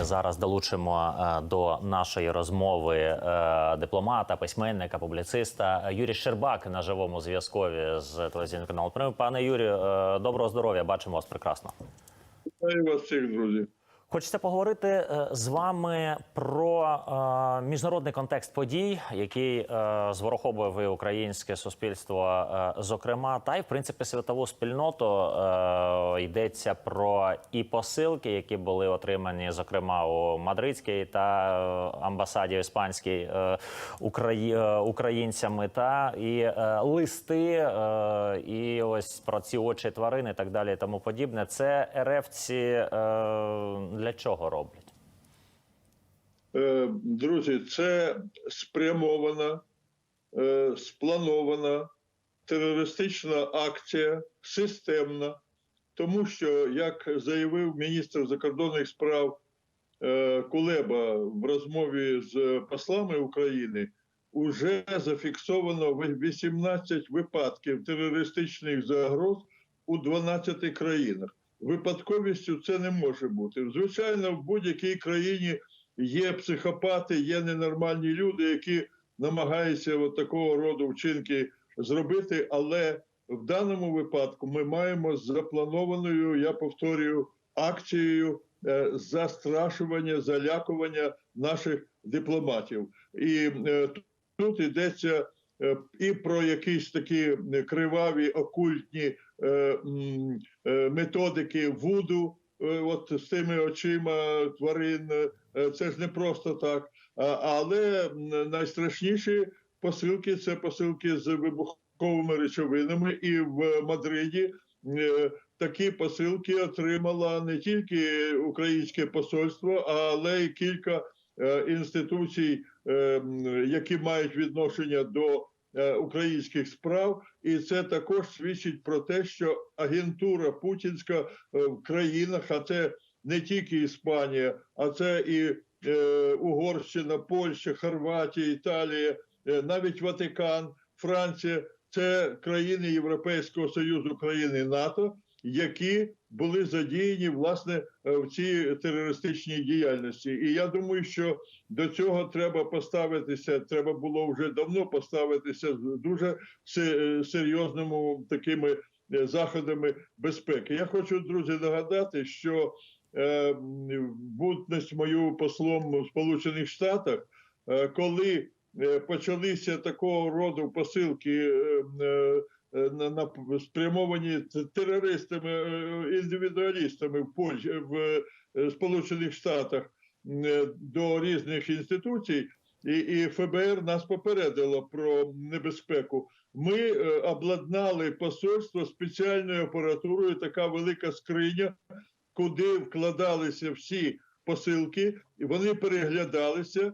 Зараз долучимо е, до нашої розмови е, дипломата, письменника, публіциста Юрій Щербак на живому зв'язкові з телевізійним каналом Пане Юрію, е, доброго здоров'я! Бачимо вас прекрасно. Вітаю вас всіх, друзі. Хочеться поговорити е, з вами про е, міжнародний контекст подій, який е, зворохобує українське суспільство, зокрема, та й в принципі світову спільноту йдеться про і посилки, які були отримані, зокрема у мадридській та амбасаді іспанській Украї... українцями, та і листи, і ось про ці очі тварини, і так далі, і тому подібне. Це РФці е, для чого роблять? Е, Друзі, це спрямована, е, спланована терористична акція, системна, тому що, як заявив міністр закордонних справ е, Кулеба в розмові з послами України, уже зафіксовано 18 випадків терористичних загроз у 12 країнах. Випадковістю це не може бути. Звичайно, в будь-якій країні є психопати, є ненормальні люди, які намагаються от такого роду вчинки зробити. Але в даному випадку ми маємо з запланованою, я повторюю, акцією е, застрашування, залякування наших дипломатів. І е, тут йдеться е, і про якісь такі криваві окультні методики вуду, е, от з тими очима тварин. е, Це ж не просто так. Але найстрашніші посилки це посилки з вибуховими речовинами, і в Мадриді е, такі посилки отримала не тільки українське посольство, але й кілька е, інституцій, е, які мають відношення до е, українських справ, і це також свідчить про те, що агентура путінська е, в країнах, а це не тільки Іспанія, а це і е, Угорщина, Польща, Хорватія, Італія, е, навіть Ватикан, Франція це країни Європейського Союзу, країни НАТО, які були задіяні власне е, в цій терористичній діяльності. І я думаю, що до цього треба поставитися. Треба було вже давно поставитися з дуже е, серйозними такими е, заходами безпеки. Я хочу, друзі, нагадати, що будність мою послом у Сполучених Штатах, коли почалися такого роду посилки. Е, е, е, на, спрямовані терористами, е, індивідуалістами в Польщі в е, Сполучених Штатах е, до різних інституцій, і, і ФБР нас попередило про небезпеку. Ми е, обладнали посольство спеціальною апаратурою, така велика скриня, куди вкладалися всі посилки, і вони переглядалися е,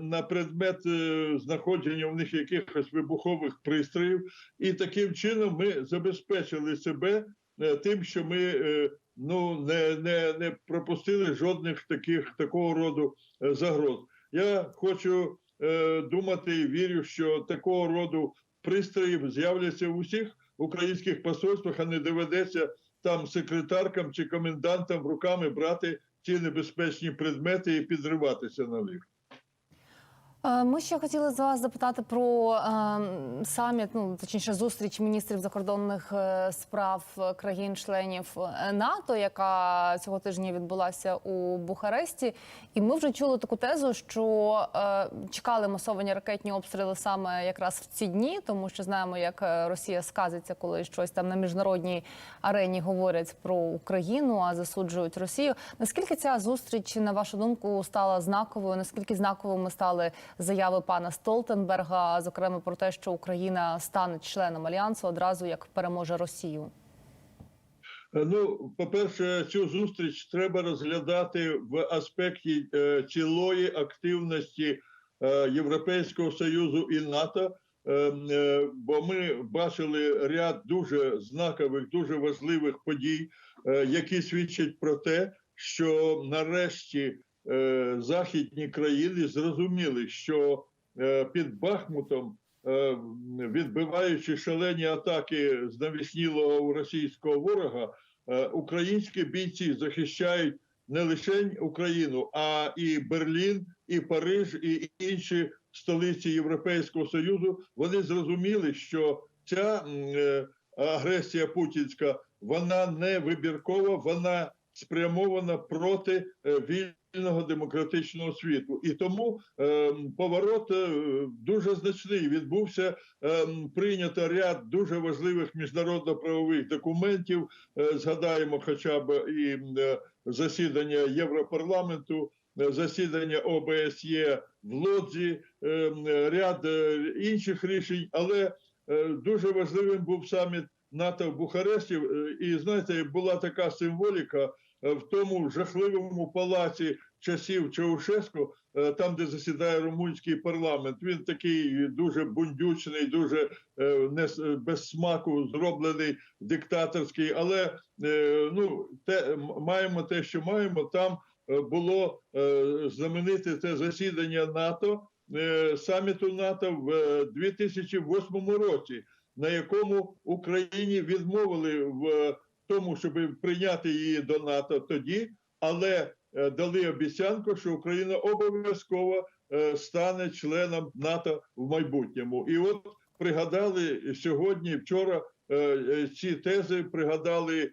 на предмет е, знаходження в них якихось вибухових пристроїв, і таким чином ми забезпечили себе е, тим, що ми е, ну не, не, не пропустили жодних таких такого роду е, загроз. Я хочу е, думати і вірю, що такого роду пристроїв з'являться в усіх українських посольствах, а не доведеться там секретаркам чи комендантам руками брати ці небезпечні предмети і підриватися на них. Е, Ми ще хотіли з вас запитати про е, саміт, ну точніше, зустріч міністрів закордонних е, справ е, країн-членів НАТО, яка цього тижня відбулася у Бухаресті. І ми вже чули таку тезу, що чекали масовані ракетні обстріли саме якраз в ці дні, тому що знаємо, як Росія сказиться, коли щось там на міжнародній арені говорять про Україну, а засуджують Росію. Наскільки ця зустріч, на вашу думку, стала знаковою? Наскільки знаковими стали заяви пана Столтенберга, зокрема про те, що Україна стане членом альянсу одразу як переможе Росію? Е, Ну, по-перше, цю зустріч треба розглядати в аспекті е, цілої активності е, Європейського Союзу і НАТО. Е, е, бо ми бачили ряд дуже знакових, дуже важливих подій, е, які свідчать про те, що нарешті західні країни зрозуміли, що е, під Бахмутом е, відбиваючи шалені атаки з навіснілого російського ворога, е, українські бійці захищають не лише Україну, а і Берлін, і Париж, і інші столиці Європейського Союзу. Вони зрозуміли, що ця е, агресія путінська вона не вибіркова, вона спрямована проти е, вільного демократичного світу. І тому е, поворот дуже значний відбувся. Е, прийнято ряд дуже важливих міжнародно-правових документів. Е, згадаємо, хоча б і е, засідання Європарламенту. е, Засідання ОБСЄ в Лодзі, е, ряд е, інших рішень, але дуже важливим був саміт НАТО в Бухаресті. І знаєте, була така символіка в тому жахливому палаці часів Чаушеску, е, там, де засідає румунський парламент. Він такий дуже бундючний, дуже е, не без смаку зроблений диктаторський. Але е, ну те маємо те, що маємо. Там е, було е, знамените це засідання НАТО, е, саміту НАТО в е, 2008 році, на якому Україні відмовили в тому, щоб прийняти її до НАТО тоді, але е, дали обіцянку, що Україна обов'язково е, стане членом НАТО в майбутньому. І от пригадали сьогодні, вчора е, ці тези пригадали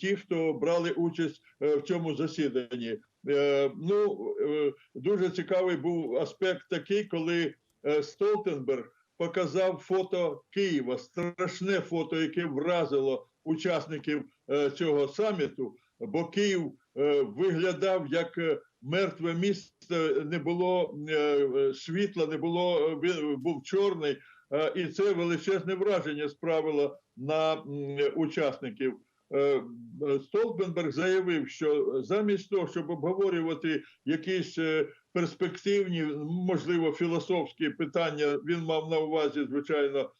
ті, хто брали участь в цьому засіданні. Ну дуже цікавий був аспект такий, коли Столтенберг показав фото Києва, страшне фото, яке вразило учасників цього саміту, бо Київ е, виглядав як е, мертве місце, не було е, е, світла, не було е, був чорний, е, і це величезне враження справило на учасників. Е, е, Столтенберг заявив, що замість того, щоб обговорювати якісь е, перспективні, можливо, філософські питання, він мав на увазі, звичайно, е, е, е,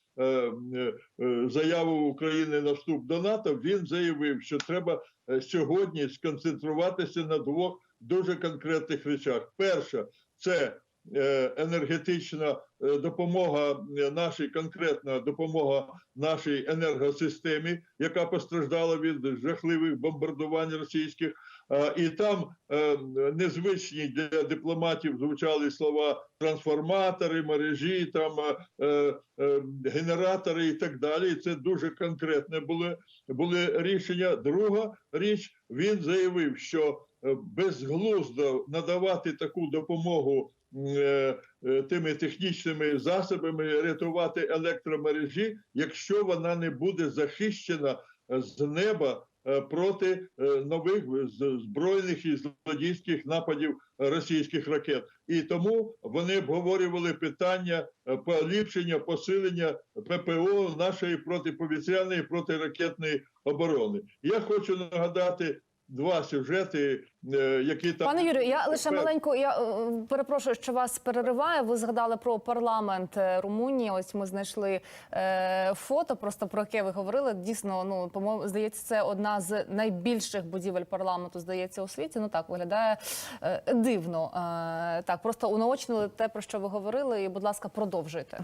заяву України на вступ до НАТО. Він заявив, що треба е, сьогодні сконцентруватися на двох дуже конкретних речах. Перша це е, енергетична е, допомога е, нашій конкретна допомога нашій енергосистемі, яка постраждала від жахливих бомбардувань російських. Е, І там е, незвичні для дипломатів звучали слова трансформатори, мережі, там е, е, генератори і так далі. Це дуже конкретне були, були рішення. Друга річ він заявив, що е, безглуздо надавати таку допомогу е, е, тими технічними засобами, рятувати електромережі, якщо вона не буде захищена е, з неба е, проти е, нових збройних і злодійських нападів російських ракет. І тому вони обговорювали питання е, поліпшення, посилення ППО нашої протиповітряної протиракетної оборони. Я хочу нагадати два сюжети, е, які там Пане Юрію, я лише маленьку. Я е, перепрошую, що вас перериваю. Ви згадали про парламент е, Румунії. Ось ми знайшли е, фото, просто про яке ви говорили. Дійсно, ну по-моєму, здається, це одна з найбільших будівель парламенту, здається, у світі. Ну так виглядає е, дивно. Е, так, просто унаочнили те, про що ви говорили. І, будь ласка, продовжуйте.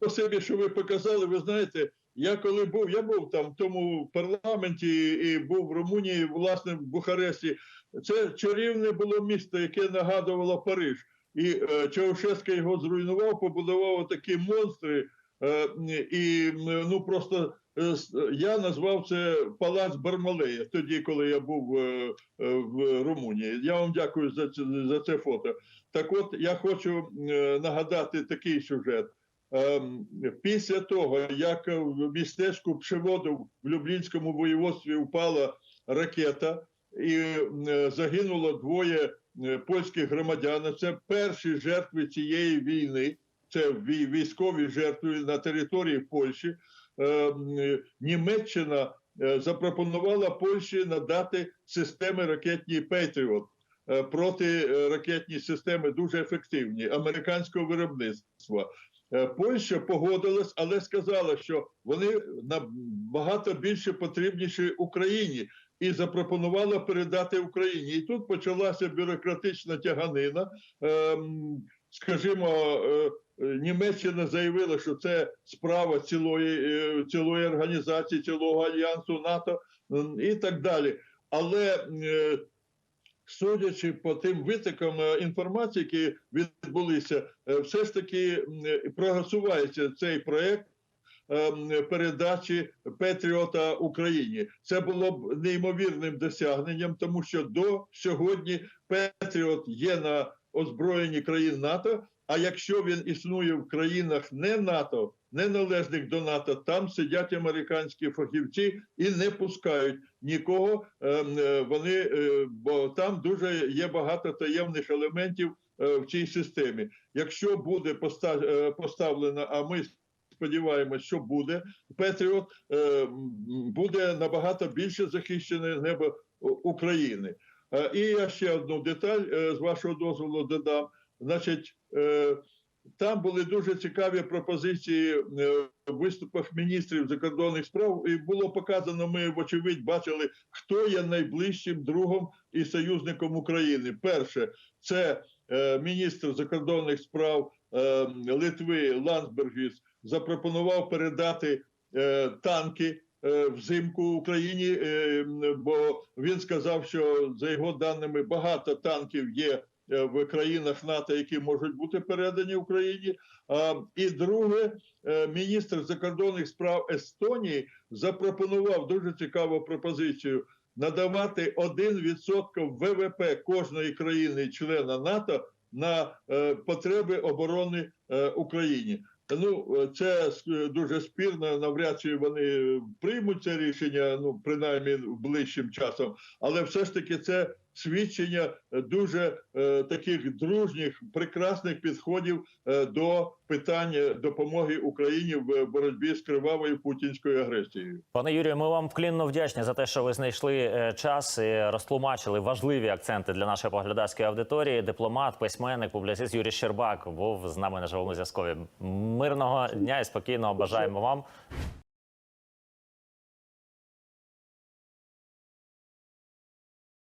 Спасибі, що ви показали. Ви знаєте, я коли був, я був там в тому парламенті і був в Румунії, власне, в Бухаресті. Це чарівне було місто, яке нагадувало Париж. І е, Чаушеско його зруйнував, побудував такі монстри. Е, і ну просто е, я назвав це Палац Бармалея, тоді, коли я був е, е, в Румунії. Я вам дякую за це, за це фото. Так от я хочу е, нагадати такий сюжет. Ем, Після того, як в містечку Пшеводу в Люблінському воєводстві впала ракета і е, загинуло двоє е, польських громадян, це перші жертви цієї війни, це вій- військові жертви на території Польщі. Ем, е, Німеччина запропонувала Польщі надати системи ракетні Петріот. Е, Протиракетні системи дуже ефективні американського виробництва. Е, Польща погодилась, але сказала, що вони набагато більше потрібніші Україні і запропонувала передати Україні. І тут почалася бюрократична тяганина. Скажімо, е, е, Німеччина заявила, що це справа цілої, е, цілої організації, цілого альянсу НАТО і так далі. Але е, судячи по тим витокам е, інформації, які відбулися, е, все ж таки е, цей проект. Передачі Петріота Україні це було б неймовірним досягненням, тому що до сьогодні Петріот є на озброєнні країн НАТО. А якщо він існує в країнах не НАТО, не належних до НАТО, там сидять американські фахівці і не пускають нікого. ем, е, Вони е, бо там дуже є багато таємних елементів е, в цій системі. Якщо буде поста- поставлено, а ми сподіваємось, що буде Петріот, буде набагато більше захищене небо України. І я ще одну деталь з вашого дозволу додам. Значить, е, там були дуже цікаві пропозиції е, в виступах міністрів закордонних справ, і було показано. Ми вочевидь бачили, хто є найближчим другом і союзником України. Перше, це е, міністр закордонних справ Литви Ландсбергіс запропонував передати танки. Взимку Україні, бо він сказав, що за його даними багато танків є в країнах НАТО, які можуть бути передані Україні. І друге, е, міністр закордонних справ Естонії запропонував дуже цікаву пропозицію надавати 1% ВВП кожної країни-члена НАТО на е, потреби оборони е, Україні. Ну, е, це дуже спірно. Навряд чи вони приймуть це рішення, ну принаймні ближчим часом, але все ж таки це свідчення е, дуже е, таких дружніх, прекрасних підходів е, до питання допомоги Україні в боротьбі з кривавою путінською агресією. Пане Юрію, ми вам вклінно вдячні за те, що ви знайшли час і розтлумачили важливі акценти для нашої поглядацької аудиторії. Дипломат, письменник, публіцист Юрій Щербак був з нами на живому зв'язкові. Мирного дня і спокійного бажаємо вам.